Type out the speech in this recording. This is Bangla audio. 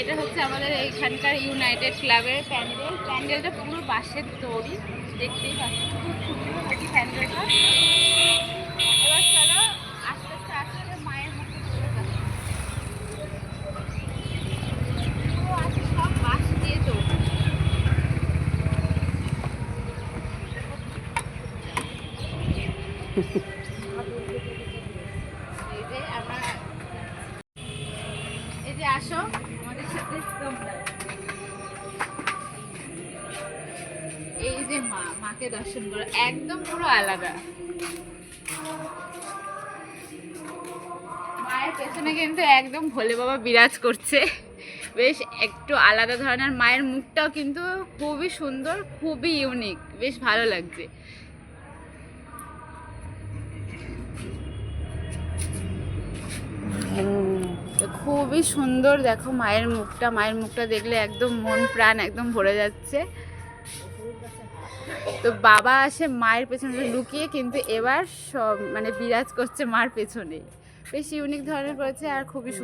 এটা হচ্ছে আমাদের এইখানকার ইউনাইটেড ক্লাবের প্যান্ডেল। প্যান্ডেলটা পুরো বাঁশের তৈরি, দেখতেই পাচ্ছি খুব সুন্দর প্যান্ডেলটা এবার আস্তে আস্তে আস্তে মায়ের সব বাঁশ দিয়ে এই যে আসো। এই যে মা, মাকে দর্শন করো, একদম পুরো আলাদা। মায়ের পেছনে কিন্তু একদম ভোলে বাবা বিরাজ করছে। বেশ একটু আলাদা ধরনের, মায়ের মুখটাও কিন্তু খুবই সুন্দর, খুবই ইউনিক বেশ ভালো লাগছে। খুবই সুন্দর, দেখো মায়ের মুখটা মায়ের মুখটা দেখলে একদম মন প্রাণ একদম ভরে যাচ্ছে। তো বাবা আসে মায়ের পেছনে লুকিয়ে, কিন্তু এবার সব মানে বিরাজ করছে মার পেছনে বেশ ইউনিক ধরনের করেছে আর খুবই সুন্দর।